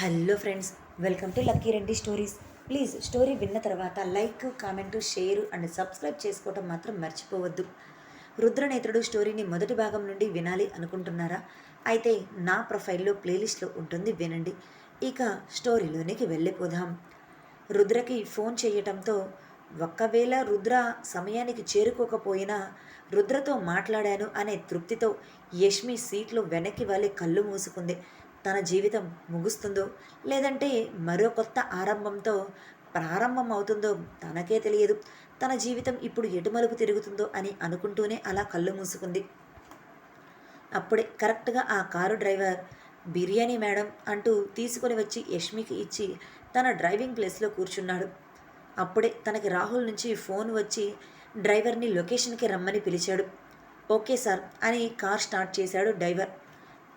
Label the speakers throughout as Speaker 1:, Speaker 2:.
Speaker 1: Hello friends welcome to Lucky Reddy Stories. Please story విన్న తర్వాత like comment share and subscribe చేసుకోవటం మాత్రం మర్చిపోవద్దు. రుద్రనేత్రుడు స్టోరీని మొదటి భాగం నుండి వినాలి అనుకుంటున్నారా? అయితే నా ప్రొఫైల్లో ప్లేలిస్ట్లో ఉంటుంది వినండి. ఇక స్టోరీలోనికి వెళ్ళిపోదాం. రుద్రకి ఫోన్ చేయటంతో ఒక్కవేళ రుద్ర సమయానికి చేరుకోకపోయినా రుద్రతో మాట్లాడాను అనే తృప్తితో యష్మి సీట్లో వెనక్కి వాలి కళ్ళు మూసుకుంది. తన జీవితం ముగుస్తుందో లేదంటే మరో కొత్త ఆరంభంతో ప్రారంభం అవుతుందో తనకే తెలియదు. తన జీవితం ఇప్పుడు ఎటుమలుపు తిరుగుతుందో అని అనుకుంటూనే అలా కళ్ళు మూసుకుంది. అప్పుడే కరెక్ట్గా ఆ కారు డ్రైవర్ బిర్యానీ మేడం అంటూ తీసుకొని వచ్చి యష్మికి ఇచ్చి తన డ్రైవింగ్ ప్లేస్లో కూర్చున్నాడు. అప్పుడే తనకి రాహుల్ నుంచి ఫోన్ వచ్చి డ్రైవర్ని లొకేషన్కి రమ్మని పిలిచాడు. ఓకే సార్ అని కార్ స్టార్ట్ చేశాడు డ్రైవర్.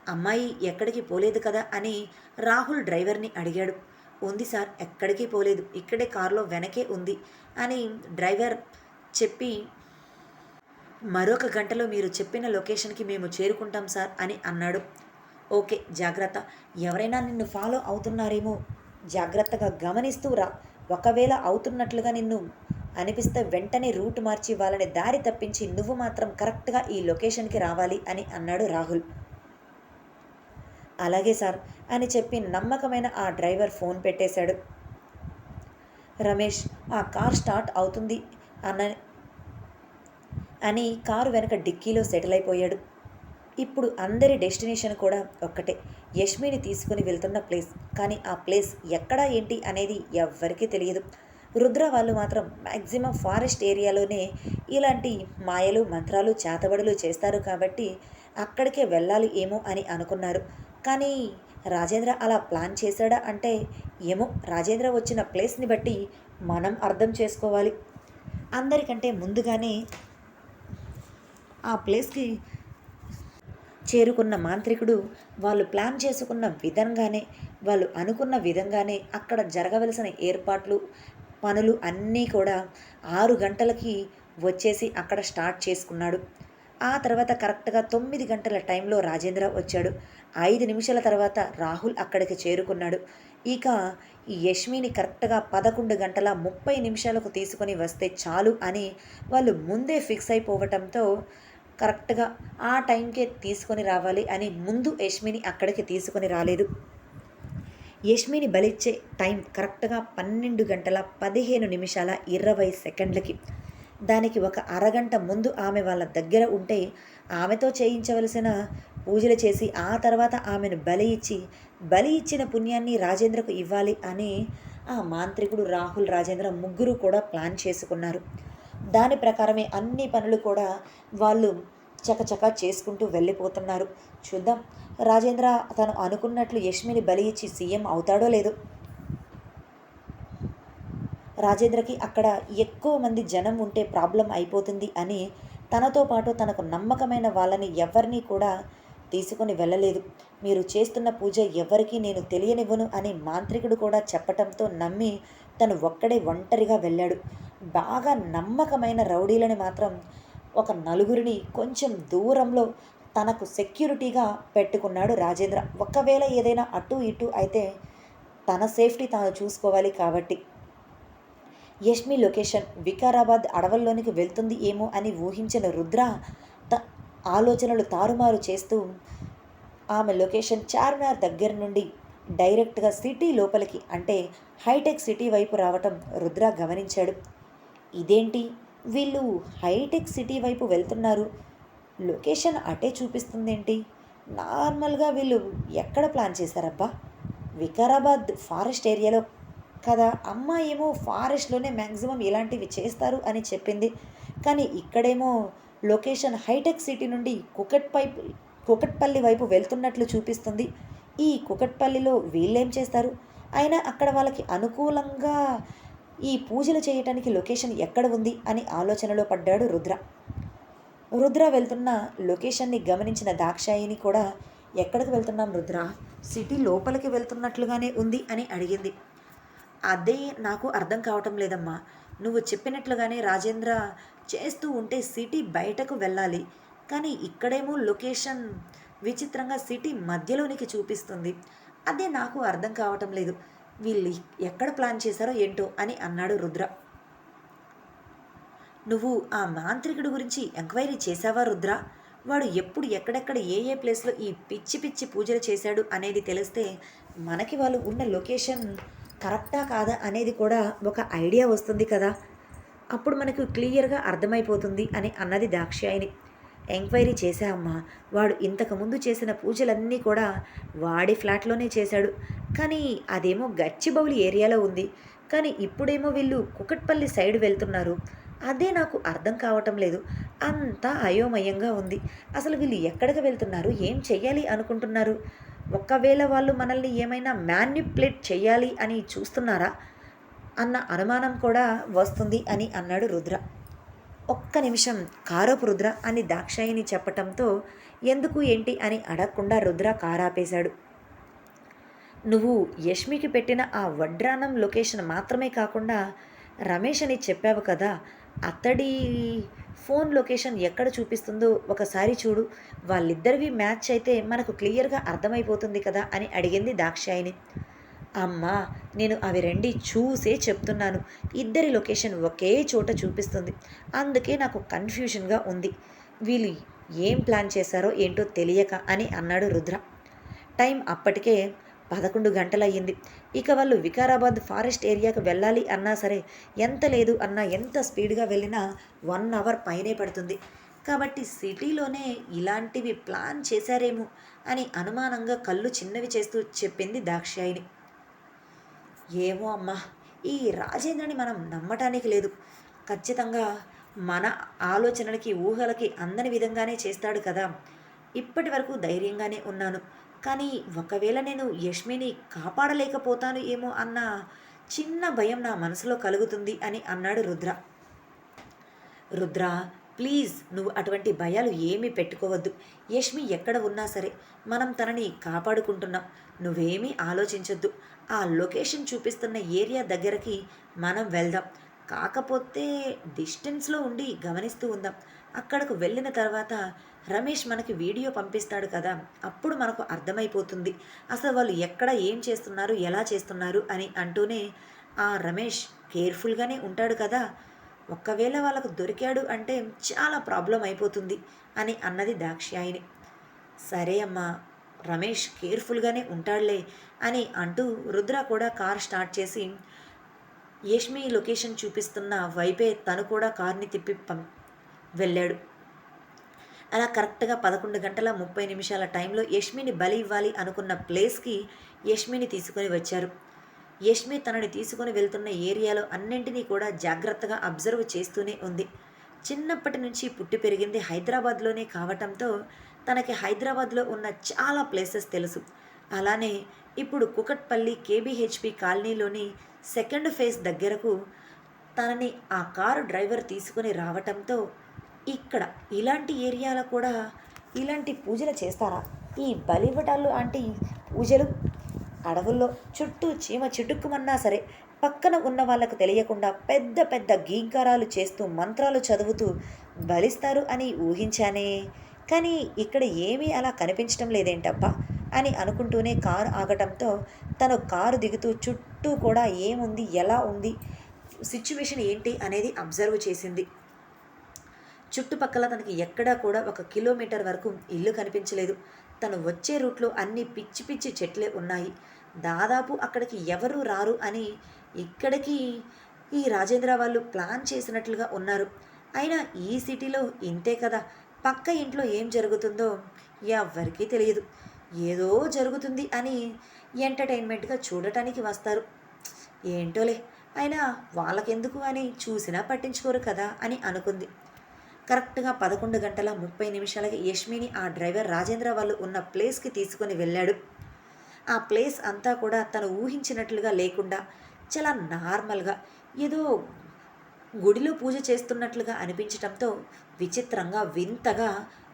Speaker 1: అమ్మాయి ఎక్కడికి పోలేదు కదా అని రాహుల్ డ్రైవర్ని అడిగాడు. ఉంది సార్ ఎక్కడికి పోలేదు. ఇక్కడే కారులో వెనకే ఉంది అని డ్రైవర్ చెప్పి మరొక గంటలో మీరు చెప్పిన లొకేషన్కి మేము చేరుకుంటాం సార్ అని అన్నాడు. ఓకే జాగ్రత్త. ఎవరైనా నిన్ను ఫాలో అవుతున్నారేమో జాగ్రత్తగా గమనిస్తూ రా. ఒకవేళ అవుతున్నట్లుగా నిన్ను అనిపిస్తే వెంటనే రూట్ మార్చి వాళ్ళని దారి తప్పించి నువ్వు మాత్రం కరెక్ట్గా ఈ లొకేషన్కి రావాలి అని అన్నాడు రాహుల్. అలాగే సార్ అని చెప్పి నమ్మకమైన ఆ డ్రైవర్ ఫోన్ పెట్టేశాడు. రమేష్ ఆ కార్ స్టార్ట్ అవుతుంది అన్న అని కారు వెనక డిక్కీలో సెటిల్ అయిపోయాడు. ఇప్పుడు అందరి డెస్టినేషన్ కూడా ఒక్కటే యష్మిని తీసుకుని వెళ్తున్న ప్లేస్. కానీ ఆ ప్లేస్ ఎక్కడా ఏంటి అనేది ఎవ్వరికీ తెలియదు. రుద్ర వాళ్ళు మాత్రం మ్యాక్సిమం ఫారెస్ట్ ఏరియాలోనే ఇలాంటి మాయలు మంత్రాలు చేతబడులు చేస్తారు కాబట్టి అక్కడికే వెళ్ళాలి ఏమో అని అనుకున్నారు. కానీ రాజేంద్ర అలా ప్లాన్ చేశాడా అంటే ఏమో రాజేంద్ర వచ్చిన ప్లేస్ని బట్టి మనం అర్థం చేసుకోవాలి. అందరికంటే ముందుగానే ఆ ప్లేస్కి చేరుకున్న మాంత్రికుడు వాళ్ళు ప్లాన్ చేసుకున్న విధంగానే వాళ్ళు అనుకున్న విధంగానే అక్కడ జరగవలసిన ఏర్పాట్లు పనులు అన్నీ కూడా ఆరు గంటలకి వచ్చేసి అక్కడ స్టార్ట్ చేసుకున్నాడు. ఆ తర్వాత కరెక్ట్గా తొమ్మిది గంటల టైంలో రాజేంద్ర వచ్చాడు. ఐదు నిమిషాల తర్వాత రాహుల్ అక్కడికి చేరుకున్నాడు. ఇక ఈ యష్మిని కరెక్ట్గా పదకొండు గంటల ముప్పై నిమిషాలకు తీసుకొని వస్తే చాలు అని వాళ్ళు ముందే ఫిక్స్ అయిపోవటంతో కరెక్ట్గా ఆ టైంకే తీసుకొని రావాలి అని ముందు యష్మిని అక్కడికి తీసుకొని రాలేదు. యష్మిని బలిచ్చే టైం కరెక్ట్గా పన్నెండు గంటల పదిహేను నిమిషాల ఇరవై సెకండ్లకి. దానికి ఒక అరగంట ముందు ఆమె వాళ్ళ దగ్గర ఉంటే ఆమెతో చేయించవలసిన పూజలు చేసి ఆ తర్వాత ఆమెను బలి ఇచ్చి బలి ఇచ్చిన పుణ్యాన్ని రాజేంద్రకు ఇవ్వాలి అని ఆ మాంత్రికుడు రాహుల్ రాజేంద్ర ముగ్గురు కూడా ప్లాన్ చేసుకున్నారు. దాని ప్రకారమే అన్ని పనులు కూడా వాళ్ళు చకచకా చేసుకుంటూ వెళ్ళిపోతున్నారు. చూద్దాం. రాజేంద్ర తను అనుకున్నట్లు యష్మిని బలి ఇచ్చి సీఎం అవుతాడో లేదో. రాజేంద్రకి అక్కడ ఎక్కువ మంది జనం ఉంటే ప్రాబ్లం అయిపోతుంది అని తనతో పాటు తనకు నమ్మకమైన వాళ్ళని ఎవరిని కూడా తీసుకుని వెళ్ళలేదు. మీరు చేస్తున్న పూజ ఎవరికీ నేను తెలియనివ్వను అని మాంత్రికుడు కూడా చెప్పటంతో నమ్మి తను ఒక్కడే ఒంటరిగా వెళ్ళాడు. బాగా నమ్మకమైన రౌడీలని మాత్రం ఒక నలుగురిని కొంచెం దూరంలో తనకు సెక్యూరిటీగా పెట్టుకున్నాడు రాజేంద్ర. ఒకవేళ ఏదైనా అటు ఇటు అయితే తన సేఫ్టీ తాను చూసుకోవాలి కాబట్టి. యష్మి లొకేషన్ వికారాబాద్ అడవుల్లోనికి వెళ్తుంది ఏమో అని ఊహించిన రుద్ర ఆలోచనలు తారుమారు చేస్తూ ఆమె లొకేషన్ చార్మినార్ దగ్గర నుండి డైరెక్ట్గా సిటీ లోపలికి అంటే హైటెక్ సిటీ వైపు రావటం రుద్ర గమనించాడు. ఇదేంటి? వీళ్ళు హైటెక్ సిటీ వైపు వెళ్తున్నారు. లొకేషన్ అటే చూపిస్తుందేంటి? నార్మల్గా వీళ్ళు ఎక్కడ ప్లాన్ చేశారబ్బా? వికారాబాద్ ఫారెస్ట్ ఏరియాలో కదా అమ్మ ఏమో ఫారెస్ట్లోనే మ్యాక్సిమం ఇలాంటివి చేస్తారు అని చెప్పింది. కానీ ఇక్కడేమో లొకేషన్ హైటెక్ సిటీ నుండి కుకట్పై కుకట్పల్లి వైపు వెళ్తున్నట్లు చూపిస్తుంది. ఈ కుకట్పల్లిలో వీళ్ళేం చేస్తారు? అయినా అక్కడ వాళ్ళకి అనుకూలంగా ఈ పూజలు చేయటానికి లొకేషన్ ఎక్కడ ఉంది అని ఆలోచనలో పడ్డాడు రుద్ర. రుద్ర వెళ్తున్న లొకేషన్ని గమనించిన దాక్షాయిని కూడా ఎక్కడికి వెళ్తున్నాం రుద్ర? సిటీ లోపలికి వెళ్తున్నట్లుగానే ఉంది అని అడిగింది. అదే నాకు అర్థం కావటం లేదమ్మా. నువ్వు చెప్పినట్లుగానే రాజేంద్ర చేస్తూ ఉంటే సిటీ బయటకు వెళ్ళాలి. కానీ ఇక్కడేమో లొకేషన్ విచిత్రంగా సిటీ మధ్యలోనికి చూపిస్తుంది. అదే నాకు అర్థం కావటం లేదు. వీళ్ళు ఎక్కడ ప్లాన్ చేశారో ఏంటో అని అన్నాడు రుద్ర. నువ్వు ఆ మాంత్రికుడి గురించి ఎంక్వైరీ చేశావా రుద్ర? వాడు ఎప్పుడు ఎక్కడెక్కడ ఏ ఏ ప్లేస్లో ఈ పిచ్చి పిచ్చి పూజలు చేశాడు అనేది తెలిస్తే మనకి వాళ్ళు ఉన్న లొకేషన్ కరెక్టా కాదా అనేది కూడా ఒక ఐడియా వస్తుంది కదా. అప్పుడు మనకు క్లియర్గా అర్థమైపోతుంది అని అన్నది దాక్షాయిని ఎంక్వైరీ చేశామ్మా వాడు ఇంతకుముందు చేసిన పూజలన్నీ కూడా వాడి ఫ్లాట్లోనే చేశాడు. కానీ అదేమో గచ్చిబౌలి ఏరియాలో ఉంది. కానీ ఇప్పుడేమో వీళ్ళు కుకట్పల్లి సైడ్ వెళ్తున్నారు. అదే నాకు అర్థం కావటం లేదు. అంతా అయోమయంగా ఉంది. అసలు వీళ్ళు ఎక్కడికి వెళ్తున్నారు? ఏం చెయ్యాలి అనుకుంటున్నారు? ఒకవేళ వాళ్ళు మనల్ని ఏమైనా మ్యాన్యుప్లేట్ చేయాలి అని చూస్తున్నారా? అన్న అనుమానం కూడా వస్తుంది అని అన్నాడు రుద్ర. ఒక్క నిమిషం కారోపు రుద్ర అని దాక్షాయిని చెప్పటంతో ఎందుకు ఏంటి అని అడగకుండా రుద్ర కారాపేశాడు. నువ్వు యష్మికి పెట్టిన ఆ వడ్రానం లొకేషన్ మాత్రమే కాకుండా రమేష్ అని చెప్పావు కదా అతడి ఫోన్ లొకేషన్ ఎక్కడ చూపిస్తుందో ఒకసారి చూడు. వాళ్ళిద్దరివి మ్యాచ్ అయితే మనకు క్లియర్గా అర్థమైపోతుంది కదా అని అడిగింది దాక్షాయిని అమ్మా నేను అవి రెండి చూసే చెప్తున్నాను. ఇద్దరి లొకేషన్ ఒకే చోట చూపిస్తుంది. అందుకే నాకు కన్ఫ్యూషన్గా ఉంది. వీళ్ళు ఏం ప్లాన్ చేశారో ఏంటో తెలియక అని అన్నాడు రుద్ర. టైం అప్పటికే పదకొండు గంటలయ్యింది. ఇక వాళ్ళు వికారాబాద్ ఫారెస్ట్ ఏరియాకు వెళ్ళాలి అన్నా సరే ఎంత లేదు అన్నా ఎంత స్పీడ్గా వెళ్ళినా వన్ అవర్ పైనే పడుతుంది. కాబట్టి సిటీలోనే ఇలాంటివి ప్లాన్ చేశారేమో అని అనుమానంగా కళ్ళు చిన్నవి చేస్తూ చెప్పింది దాక్షాయిని ఏమో అమ్మా ఈ రాజేంద్రని మనం నమ్మటానికి లేదు. ఖచ్చితంగా మన ఆలోచనలకి ఊహలకి అందని విధంగానే చేస్తాడు కదా. ఇప్పటి వరకు ధైర్యంగానే ఉన్నాను. కానీ ఒకవేళ నేను యష్మిని కాపాడలేకపోతాను ఏమో అన్న చిన్న భయం నా మనసులో కలుగుతుంది అని అన్నాడు రుద్ర. రుద్ర ప్లీజ్ నువ్వు అటువంటి భయాలు ఏమీ పెట్టుకోవద్దు. యష్మి ఎక్కడ ఉన్నా సరే మనం తనని కాపాడుకుంటున్నాం. నువ్వేమీ ఆలోచించొద్దు. ఆ లొకేషన్ చూపిస్తున్న ఏరియా దగ్గరకి మనం వెళ్దాం. కాకపోతే డిస్టెన్స్లో ఉండి గమనిస్తూ ఉందాం. అక్కడకు వెళ్ళిన తర్వాత రమేష్ మనకి వీడియో పంపిస్తాడు కదా అప్పుడు మనకు అర్థమైపోతుంది. అసలు వాళ్ళు ఎక్కడ ఏం చేస్తున్నారు ఎలా చేస్తున్నారు అని అంటూనే ఆ రమేష్ కేర్ఫుల్గానే ఉంటాడు కదా. ఒక్కవేళ వాళ్ళకు దొరికాడు అంటే చాలా ప్రాబ్లం అయిపోతుంది అని అన్నది దాక్షాయిని సరే అమ్మా రమేష్ కేర్ఫుల్గానే ఉంటాడులే అని అంటూ రుద్ర కూడా కార్ స్టార్ట్ చేసి యష్మి లొకేషన్ చూపిస్తున్న వైపే తను కూడా కార్ని తిప్పి పం వెళ్ళాడు. అలా కరెక్ట్గా పదకొండు గంటల ముప్పై నిమిషాల టైంలో యష్మిని బలి ఇవ్వాలి అనుకున్న ప్లేస్కి యష్మిని తీసుకొని వచ్చారు. యష్మి తనని తీసుకొని వెళ్తున్న ఏరియాలో అన్నింటినీ కూడా జాగ్రత్తగా అబ్జర్వ్ చేస్తూనే ఉంది. చిన్నప్పటి నుంచి పుట్టి పెరిగింది హైదరాబాద్లోనే కావటంతో తనకి హైదరాబాద్లో ఉన్న చాలా ప్లేసెస్ తెలుసు. అలానే ఇప్పుడు కుకట్పల్లి కేబీహెచ్పి కాలనీలోని సెకండ్ ఫేజ్ దగ్గరకు తనని ఆ కారు డ్రైవర్ తీసుకుని రావటంతో ఇక్కడ ఇలాంటి ఏరియాలో కూడా ఇలాంటి పూజలు చేస్తారా? ఈ బలివటాలు అంటే పూజలు అడవుల్లో చుట్టూ చీమ చిటుక్కుమన్నా సరే పక్కన ఉన్న వాళ్ళకు తెలియకుండా పెద్ద పెద్ద గీంకారాలు చేస్తూ మంత్రాలు చదువుతూ బలిస్తారు అని ఊహించానే. కానీ ఇక్కడ ఏమీ అలా కనిపించడం లేదేంటబ్బా? అని అనుకుంటూనే కారు ఆగటంతో తను కారు దిగుతూ చుట్టూ కూడా ఏముంది ఎలా ఉంది సిచ్యువేషన్ ఏంటి అనేది అబ్జర్వ్ చేసింది. చుట్టుపక్కల తనకి ఎక్కడా కూడా ఒక కిలోమీటర్ వరకు ఇల్లు కనిపించలేదు. తను వచ్చే రూట్లో అన్ని పిచ్చి పిచ్చి చెట్లే ఉన్నాయి. దాదాపు అక్కడికి ఎవరు రారు అని ఇక్కడికి ఈ రాజేంద్ర వాళ్ళు ప్లాన్ చేసినట్లుగా ఉన్నారు. అయినా ఈ సిటీలో ఇంతే కదా. పక్క ఇంట్లో ఏం జరుగుతుందో ఎవరికీ తెలియదు. ఏదో జరుగుతుంది అని ఎంటర్టైన్మెంట్గా చూడటానికి వస్తారు. ఏంటోలే అయినా వాళ్ళకెందుకు అని చూసినా పట్టించుకోరు కదా అని అనుకుంది. కరెక్ట్గా పదకొండు గంటల ముప్పై నిమిషాలకి యష్మిని ఆ డ్రైవర్ రాజేంద్ర వాళ్ళు ఉన్న ప్లేస్కి తీసుకొని వెళ్ళాడు. ఆ ప్లేస్ అంతా కూడా తను ఊహించినట్లుగా లేకుండా చాలా నార్మల్గా ఏదో గుడిలో పూజ చేస్తున్నట్లుగా అనిపించటంతో విచిత్రంగా వింతగా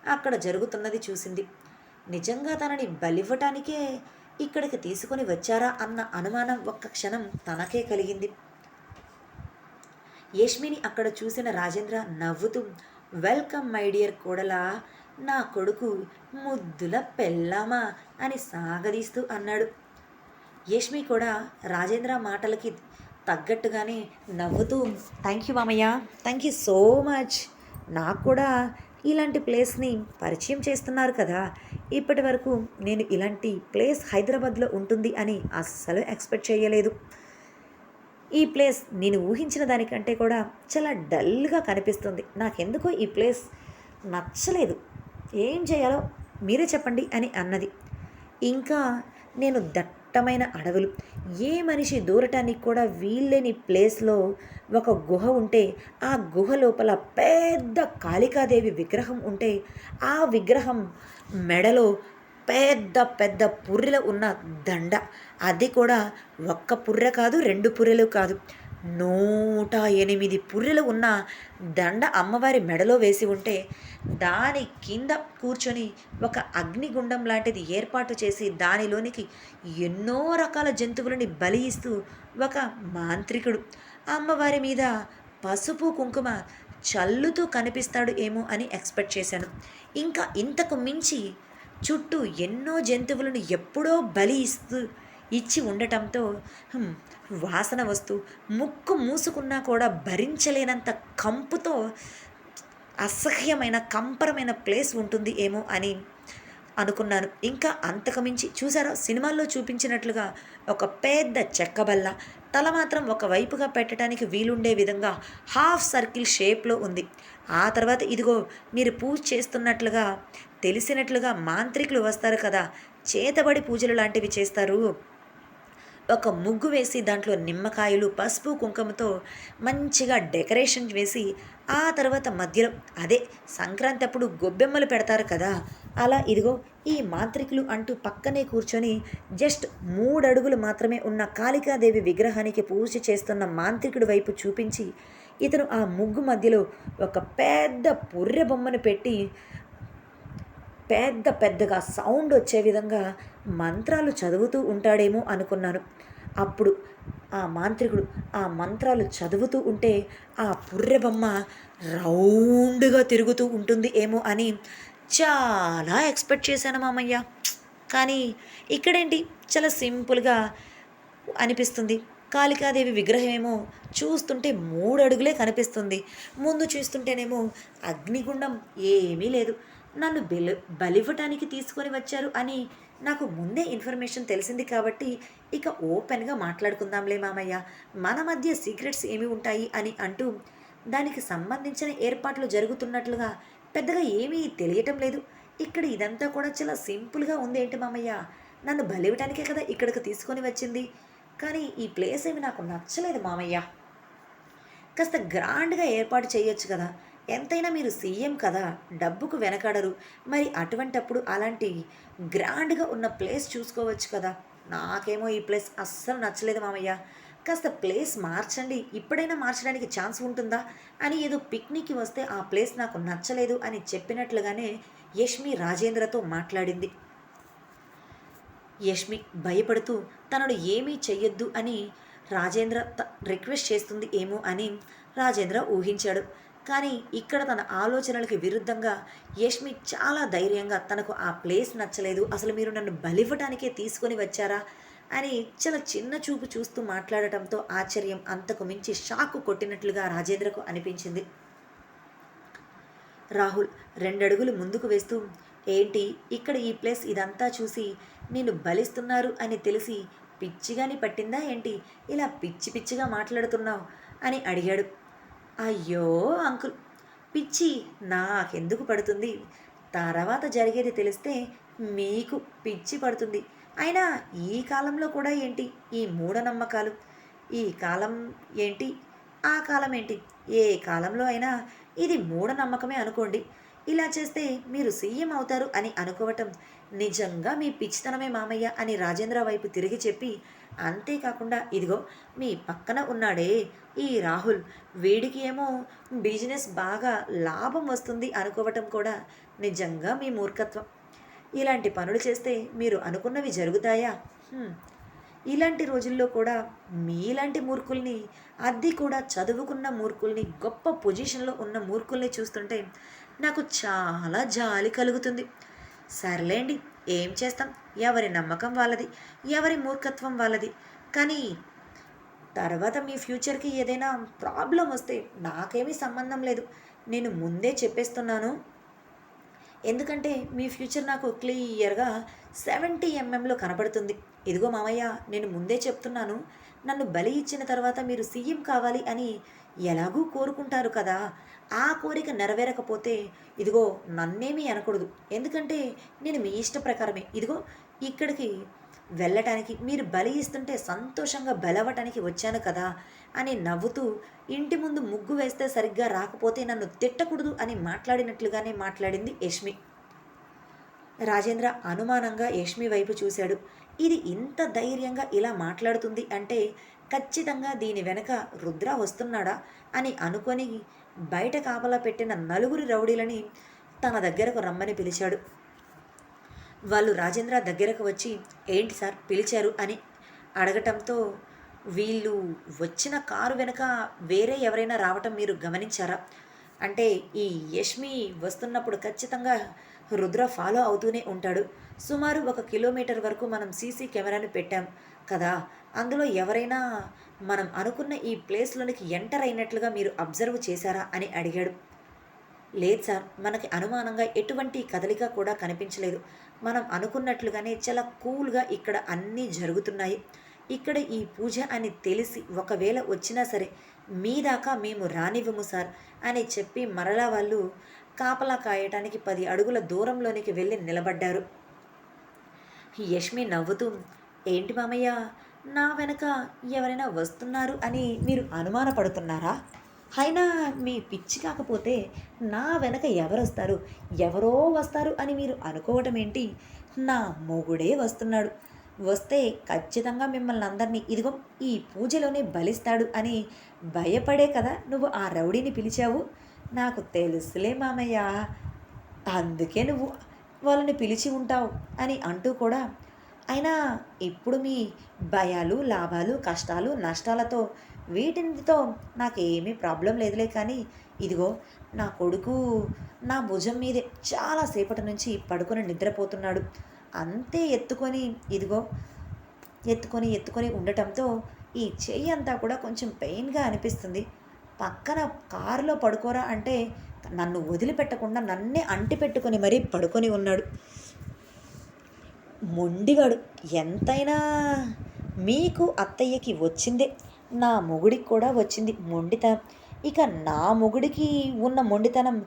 Speaker 1: అక్కడ జరుగుతున్నది చూసింది. నిజంగా తనని బలివ్వటానికే ఇక్కడికి తీసుకొని వచ్చారా అన్న అనుమానం ఒక్క క్షణం తనకే కలిగింది. యష్మిని అక్కడ చూసిన రాజేంద్ర నవ్వుతూ వెల్కమ్ మై డియర్ కోడలా. నా కొడుకు ముద్దుల పెళ్ళామా అని సాగదీస్తూ అన్నాడు. యష్మి కూడా రాజేంద్ర మాటలకి తగ్గట్టుగానే నవ్వుతూ థ్యాంక్ యూ మామయ్య. థ్యాంక్ యూ సో మచ్ నాకు కూడా ఇలాంటి ప్లేస్ని పరిచయం చేస్తున్నారు కదా. ఇప్పటి వరకు నేను ఇలాంటి ప్లేస్ హైదరాబాద్లో ఉంటుంది అని అస్సలు ఎక్స్పెక్ట్ చేయలేదు. ఈ ప్లేస్ నేను ఊహించిన దానికంటే కూడా చాలా డల్గా కనిపిస్తుంది. నాకెందుకో ఈ ప్లేస్ నచ్చలేదు. ఏం చేయాలో మీరే చెప్పండి అని అన్నది. ఇంకా నేను దట్టమైన అడవులు. ఏ మనిషి దూరటానికి కూడా వీల్లేని ప్లేస్లో ఒక గుహ ఉంటే ఆ గుహ లోపల పెద్ద కాళికాదేవి విగ్రహం ఉంటే ఆ విగ్రహం మెడలో పెద్ద పెద్ద పుర్రెలు ఉన్న దండ. అది కూడా ఒక్క పుర్రె కాదు రెండు పుర్రెలు కాదు. నూట ఎనిమిది పుర్రెలు ఉన్న దండ అమ్మవారి మెడలో వేసి ఉంటే దాని కింద కూర్చొని ఒక అగ్నిగుండం లాంటిది ఏర్పాటు చేసి దానిలోనికి ఎన్నో రకాల జంతువులని బలి ఇస్తూ ఒక మాంత్రికుడు. అమ్మవారి మీద పసుపు కుంకుమ చల్లుతూ కనిపిస్తాడు ఏమో అని ఎక్స్పెక్ట్ చేశాను. ఇంకా ఇంతకు మించి చుట్టూ ఎన్నో జంతువులను ఎప్పుడో బలి ఇస్తూ ఇచ్చి ఉండటంతో వాసన వస్తూ ముక్కు మూసుకున్నా కూడా భరించలేనంత కంపుతో అసహ్యమైన కంపరమైన ప్లేస్ ఉంటుంది ఏమో అని అనుకున్నాను. ఇంకా అంతకుమించి చూసారా? సినిమాల్లో చూపించినట్లుగా ఒక పెద్ద చెక్క బల్ల తల మాత్రం ఒక వైపుగా పెట్టడానికి వీలుండే విధంగా హాఫ్ సర్కిల్ షేప్లో ఉంది. ఆ తర్వాత ఇదిగో మీరు పూజ చేస్తున్నట్లుగా తెలిసినట్లుగా మాంత్రికులు వస్తారు కదా చేతబడి పూజలు లాంటివి చేస్తారు. ఒక ముగ్గు వేసి దాంట్లో నిమ్మకాయలు పసుపు కుంకుమతో మంచిగా డెకరేషన్ వేసి ఆ తర్వాత మధ్యలో అదే సంక్రాంతి అప్పుడు గొబ్బెమ్మలు పెడతారు కదా అలా ఇదిగో ఈ మాంత్రికులు అంటూ పక్కనే కూర్చొని జస్ట్ మూడు అడుగులు మాత్రమే ఉన్న కాళికాదేవి విగ్రహానికి పూజ చేస్తున్న మాంత్రికుడి వైపు చూపించి ఇతను ఆ ముగ్గు మధ్యలో ఒక పెద్ద పుర్రె బొమ్మను పెట్టి పెద్ద పెద్దగా సౌండ్ వచ్చే విధంగా మంత్రాలు చదువుతూ ఉంటాడేమో అనుకున్నాను. అప్పుడు ఆ మాంత్రికుడు ఆ మంత్రాలు చదువుతూ ఉంటే ఆ పుర్రె బొమ్మ రౌండ్గా తిరుగుతూ ఉంటుంది ఏమో అని చాలా ఎక్స్పెక్ట్ చేశాను మామయ్య. కానీ ఇక్కడేంటి? చాలా సింపుల్గా అనిపిస్తుంది. కాళికాదేవి విగ్రహం ఏమో చూస్తుంటే మూడు అడుగులే కనిపిస్తుంది. ముందు చూస్తుంటేనేమో అగ్నిగుండం ఏమీ లేదు. నన్ను బెలి బలివ్వటానికి తీసుకొని వచ్చారు అని నాకు ముందే ఇన్ఫర్మేషన్ తెలిసింది కాబట్టి ఇక ఓపెన్గా మాట్లాడుకుందాంలే మామయ్య. మన మధ్య సీక్రెట్స్ ఏమి ఉంటాయి అని అంటూ దానికి సంబంధించిన ఏర్పాట్లు జరుగుతున్నట్లుగా పెద్దగా ఏమీ తెలియటం లేదు. ఇక్కడ ఇదంతా కూడా చాలా సింపుల్గా ఉంది ఏంటి మామయ్య? నన్ను బలివటానికే కదా ఇక్కడికి తీసుకొని వచ్చింది. కానీ ఈ ప్లేస్ ఏమి నాకు నచ్చలేదు మామయ్య. కాస్త గ్రాండ్గా ఏర్పాటు చేయొచ్చు కదా. ఎంతైనా మీరు సీఎం కదా డబ్బుకు వెనకాడరు. మరి అటువంటప్పుడు అలాంటి గ్రాండ్గా ఉన్న ప్లేస్ చూసుకోవచ్చు కదా. నాకేమో ఈ ప్లేస్ అస్సలు నచ్చలేదు మామయ్య. కాస్త ప్లేస్ మార్చండి. ఇప్పుడైనా మార్చడానికి ఛాన్స్ ఉంటుందా? అని ఏదో పిక్నిక్కి వస్తే ఆ ప్లేస్ నాకు నచ్చలేదు అని చెప్పినట్లుగానే యష్మి రాజేంద్రతో మాట్లాడింది. యష్మి భయపడుతూ తనను ఏమీ చెయ్యొద్దు అని రాజేంద్ర త- రిక్వెస్ట్ చేస్తుంది ఏమో అని రాజేంద్ర ఊహించాడు. కానీ ఇక్కడ తన ఆలోచనలకి విరుద్ధంగా యష్మి చాలా ధైర్యంగా తనకు ఆ ప్లేస్ నచ్చలేదు. అసలు మీరు నన్ను బలివ్వటానికే తీసుకొని వచ్చారా? అని చాలా చిన్న చూపు చూస్తూ మాట్లాడటంతో ఆశ్చర్యం అంతకు మించి షాకు కొట్టినట్లుగా రాజేంద్రకు అనిపించింది. రాహుల్ రెండడుగులు ముందుకు వేస్తూ ఏంటి? ఇక్కడ ఈ ప్లేస్ ఇదంతా చూసి నిన్ను బలిస్తున్నారు అని తెలిసి పిచ్చిగాని పట్టిందా ఏంటి? ఇలా పిచ్చి పిచ్చిగా మాట్లాడుతున్నావు? అని అడిగాడు. అయ్యో అంకుల్. పిచ్చి నాకెందుకు పడుతుంది? తర్వాత జరిగేది తెలిస్తే మీకు పిచ్చి పడుతుంది. అయినా ఈ కాలంలో కూడా ఏంటి ఈ మూఢనమ్మకాలు? ఈ కాలం ఏంటి? ఆ కాలం ఏంటి? ఏ కాలంలో అయినా ఇది మూఢనమ్మకమే అనుకోండి. ఇలా చేస్తే మీరు సీఎం అవుతారు అని అనుకోవటం నిజంగా మీ పిచ్చితనమే మామయ్య అని రాజేంద్ర వైపు తిరిగి చెప్పి అంతేకాకుండా ఇదిగో మీ పక్కన ఉన్నాడే ఈ రాహుల్. వీడికి ఏమో బిజినెస్ బాగా లాభం వస్తుంది అనుకోవటం కూడా నిజంగా మీ మూర్ఖత్వం. ఇలాంటి పనులు చేస్తే మీరు అనుకున్నవి జరుగుతాయా? ఇలాంటి రోజుల్లో కూడా మీలాంటి మూర్ఖుల్ని అది కూడా చదువుకున్న మూర్ఖుల్ని గొప్ప పొజిషన్లో ఉన్న మూర్ఖుల్ని చూస్తుంటే నాకు చాలా జాలి కలుగుతుంది. సర్లేండి ఏం చేస్తాం? ఎవరి నమ్మకం వాళ్ళది ఎవరి మూర్ఖత్వం వాళ్ళది. కానీ తర్వాత మీ ఫ్యూచర్కి ఏదైనా ప్రాబ్లం వస్తే నాకేమీ సంబంధం లేదు. నేను ముందే చెప్పేస్తున్నాను. ఎందుకంటే మీ ఫ్యూచర్ నాకు క్లియర్గా సెవెంటీ ఎంఎంలో కనబడుతుంది. ఇదిగో మామయ్య నేను ముందే చెప్తున్నాను. నన్ను బలి ఇచ్చిన తర్వాత మీరు సీఎం కావాలి అని ఎలాగూ కోరుకుంటారు కదా? ఆ కోరిక నెరవేరకపోతే ఇదిగో నన్నేమీ అనకూడదు. ఎందుకంటే నేను మీ ఇష్ట ప్రకారమే. ఇదిగో ఇక్కడికి వెళ్ళటానికి మీరు బలి ఇస్తుంటే సంతోషంగా బలవటానికి వచ్చాను కదా అని నవ్వుతూ ఇంటి ముందు ముగ్గు వేస్తే సరిగ్గా రాకపోతే నన్ను తిట్టకూడదు అని మాట్లాడినట్లుగానే మాట్లాడింది యష్మి. రాజేంద్ర అనుమానంగా యష్మి వైపు చూశాడు. ఇది ఇంత ధైర్యంగా ఇలా మాట్లాడుతుంది అంటే ఖచ్చితంగా దీని వెనక రుద్ర వస్తున్నాడా అని అనుకొని బయట కాపలా పెట్టిన నలుగురి రౌడీలని తన దగ్గరకు రమ్మని పిలిచాడు. వాళ్ళు రాజేంద్ర దగ్గరకు వచ్చి ఏంటి సార్ పిలిచారు? అని అడగటంతో వీళ్ళు వచ్చిన కారు వెనుక వేరే ఎవరైనా రావటం మీరు గమనించారా? అంటే ఈ యష్మి వస్తున్నప్పుడు ఖచ్చితంగా రుద్ర ఫాలో అవుతూనే ఉంటాడు. సుమారు ఒక కిలోమీటర్ వరకు మనం సీసీ కెమెరాను పెట్టాం కదా. అందులో ఎవరైనా మనం అనుకున్న ఈ ప్లేస్లోనికి ఎంటర్ అయినట్లుగా మీరు అబ్జర్వ్ చేశారా అని అడిగాడు. లేదు సార్ మనకి అనుమానంగా ఎటువంటి కదలిక కూడా కనిపించలేదు. మనం అనుకున్నట్లుగానే చాలా కూల్గా ఇక్కడ అన్నీ జరుగుతున్నాయి. ఇక్కడ ఈ పూజ అని తెలిసి ఒకవేళ వచ్చినా సరే మీ దాకా మేము రానివ్వము సార్ అని చెప్పి మరలా వాళ్ళు కాపలా కాయటానికి పది అడుగుల దూరంలోనికి వెళ్ళి నిలబడ్డారు. యష్మి నవ్వుతూ ఏంటి మామయ్య నా వెనక ఎవరైనా వస్తున్నారు అని మీరు అనుమానపడుతున్నారా? అయినా మీ పిచ్చి కాకపోతే నా వెనక ఎవరు వస్తారు ఎవరో వస్తారు అని మీరు అనుకోవటం ఏంటి నా మొగుడే వస్తున్నాడు. వస్తే ఖచ్చితంగా మిమ్మల్ని అందరినీ ఇదిగో ఈ పూజలోనే బలిస్తాడు అని భయపడే కదా నువ్వు ఆ రౌడీని పిలిచావు? నాకు తెలుసులే మామయ్య. అందుకే నువ్వు వాళ్ళని పిలిచి ఉంటావు అని అంటూ కూడా అయినా ఇప్పుడు మీ భయాలు లాభాలు కష్టాలు నష్టాలతో వీటితో నాకేమీ ప్రాబ్లం లేదులే కానీ ఇదిగో నా కొడుకు నా భుజం మీదే చాలాసేపటి నుంచి పడుకొని నిద్రపోతున్నాడు. అంతే ఎత్తుకొని ఇదిగో ఎత్తుకొని ఎత్తుకొని ఉండటంతో ఈ చెయ్యి అంతా కూడా కొంచెం పెయిన్గా అనిపిస్తుంది. పక్కన కారులో పడుకోరా అంటే నన్ను వదిలిపెట్టకుండా నన్నే అంటి పెట్టుకొని మరీ పడుకొని ఉన్నాడు. మొండిగాడు. ఎంతైనా మీకు అత్తయ్యకి వచ్చిందే. నా మొగుడికి కూడా వచ్చింది మొండితనం. ఇక నా మొగుడికి ఉన్న మొండితనం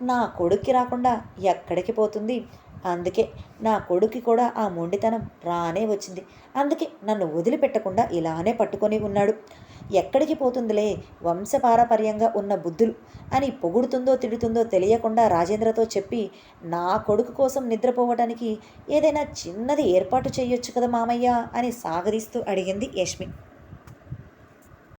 Speaker 1: నా కొడుక్కి రాకుండా ఎక్కడికి పోతుంది? అందుకే నా కొడుక్కి కూడా ఆ మొండితనం రానే వచ్చింది. అందుకే నన్ను వదిలిపెట్టకుండా ఇలానే పట్టుకొని ఉన్నాడు. ఎక్కడికి పోతుందిలే? వంశపారపర్యంగా ఉన్న బుద్ధులు. అని పొగుడుతుందో తిడుతుందో తెలియకుండా రాజేంద్రతో చెప్పి నా కొడుకు కోసం నిద్రపోవటానికి ఏదైనా చిన్నది ఏర్పాటు చేయొచ్చు కదా మామయ్య అని సాగరిస్తూ అడిగింది యష్మి.